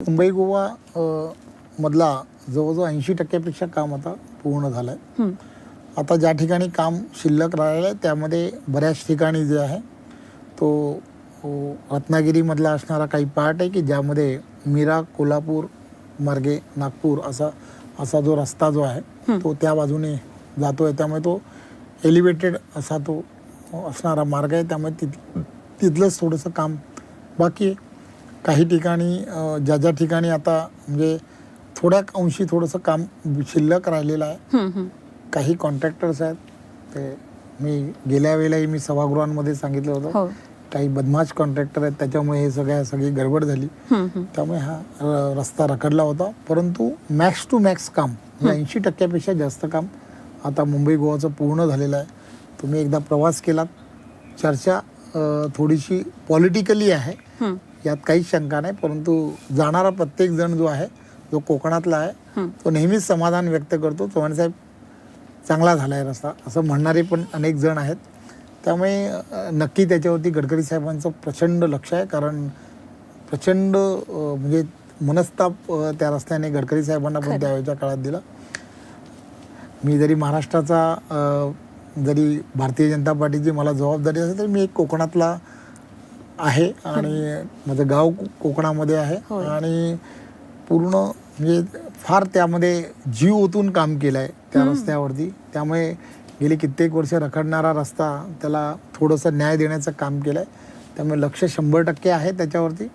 मुंबई गोवा अ, मधला जवळजवळ ऐंशी टक्क्यापेक्षा काम आता पूर्ण झालं आहे हं. आता ज्या ठिकाणी काम शिल्लक राहिलं आहे त्यामध्ये बऱ्याच ठिकाणी जे आहे तो अ, रत्नागिरीमधला असणारा काही पार्ट आहे की ज्यामध्ये मीरा कोल्हापूर मार्गे नागपूर असा असा जो रस्ता जो आहे तो त्या बाजूने जातो आहे त्यामुळे तो एलिव्हेटेड असा तो असणारा मार्ग आहे. त्यामुळे तिथ तिथलंच थोडंसं काम बाकी आहे. काही ठिकाणी ज्या ज्या ठिकाणी आता म्हणजे थोड्या अंशी थोडंसं काम शिल्लक राहिलेलं आहे. काही कॉन्ट्रॅक्टर्स आहेत. ते मी गेल्या वेळेलाही मी सभागृहांमध्ये सांगितलं होतं. हो. काही बदमाश कॉन्ट्रॅक्टर आहेत. त्याच्यामुळे हे सगळ्या सगळी गडबड झाली. त्यामुळे हा रस्ता रखडला होता. परंतु मॅक्स टू मॅक्स काम ऐंशी टक्क्यापेक्षा जास्त काम आता मुंबई गोवाचं पूर्ण झालेलं आहे. तुम्ही एकदा प्रवास केलात. चर्चा थोडीशी पॉलिटिकली आहे. यात काहीच शंका नाही परंतु जाणारा प्रत्येक जण जो आहे जो कोकणातला आहे. तो नेहमीच समाधान व्यक्त करतो चव्हाण साहेब चांगला झाला आहे रस्ता असं म्हणणारे पण अनेक जण आहेत त्यामुळे नक्की त्याच्यावरती गडकरी साहेबांचं प्रचंड लक्ष आहे कारण प्रचंड म्हणजे मनस्ताप त्या रस्त्याने गडकरी साहेबांना पण. त्यावेळेच्या काळात दिला मी जरी महाराष्ट्राचा जरी भारतीय जनता पार्टीची मला जबाबदारी असेल तरी मी एक कोकणातला आहे आणि माझं गाव कोकणामध्ये आहे होय. आणि पूर्ण म्हणजे फार त्यामध्ये जीव ओतून काम केलं आहे त्या रस्त्यावरती. त्यामुळे गेली कित्येक वर्ष रखडणारा रस्ता त्याला थोडंसं न्याय देण्याचं काम केलं आहे त्यामुळे लक्ष शंभर टक्के आहे त्याच्यावरती.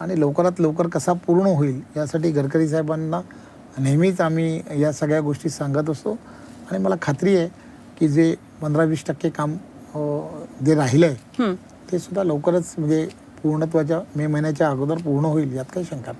आणि लवकरात लवकर कसा पूर्ण होईल यासाठी गडकरी साहेबांना नेहमीच आम्ही या सगळ्या गोष्टी सांगत असतो. आणि मला खात्री आहे की जे पंधरा वीस टक्के काम जे राहिलं आहे हं. ते सुद्धा लवकरच म्हणजे पूर्णत्वाच्या मे महिन्याच्या अगोदर पूर्ण होईल यात काही शंका नाही.